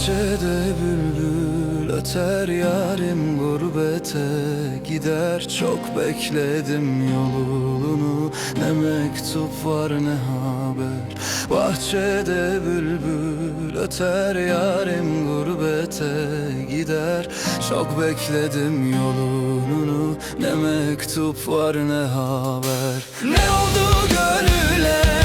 Bahçede bülbül öter yarim gurbete gider. Çok bekledim yolunu ne mektup var ne haber. Bahçede bülbül öter yarim gurbete gider. Çok bekledim yolunu ne mektup var ne haber. Ne oldu gönüle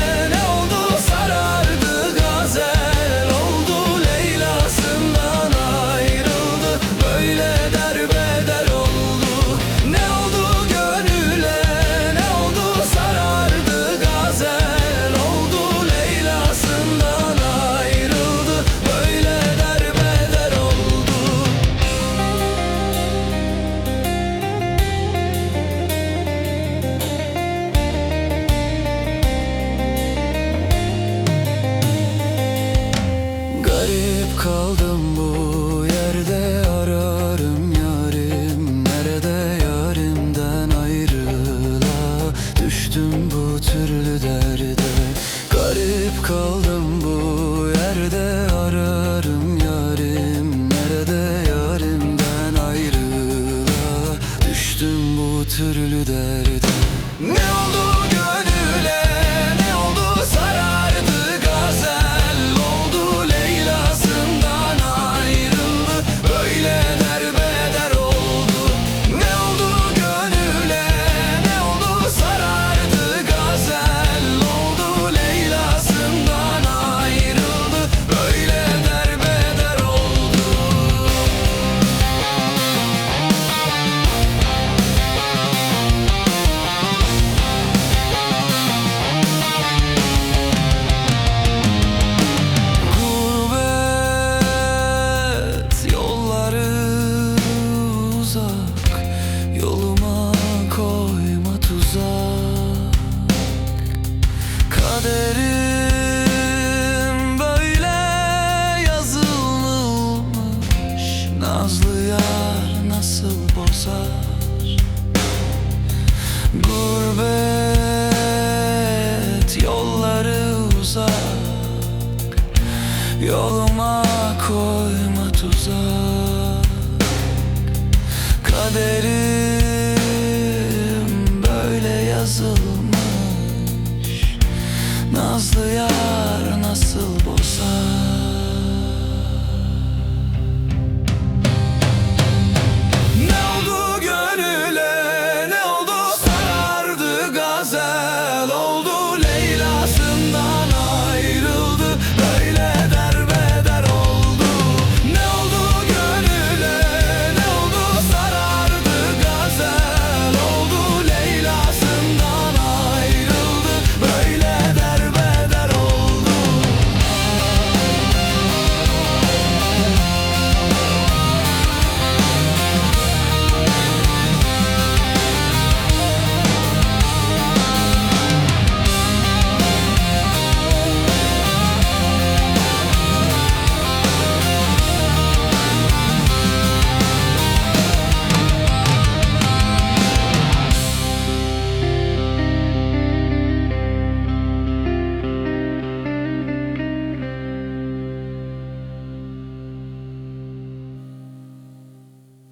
kaldım bu yerde ararım yarim. Nerede yarimden ayrıla? Düştüm bu türlü derde. Garip kaldım Gurbet yolları uzak Yoluma koyma tuzak. Kaderim böyle yazılmış Nazlı yar nasıl bozar?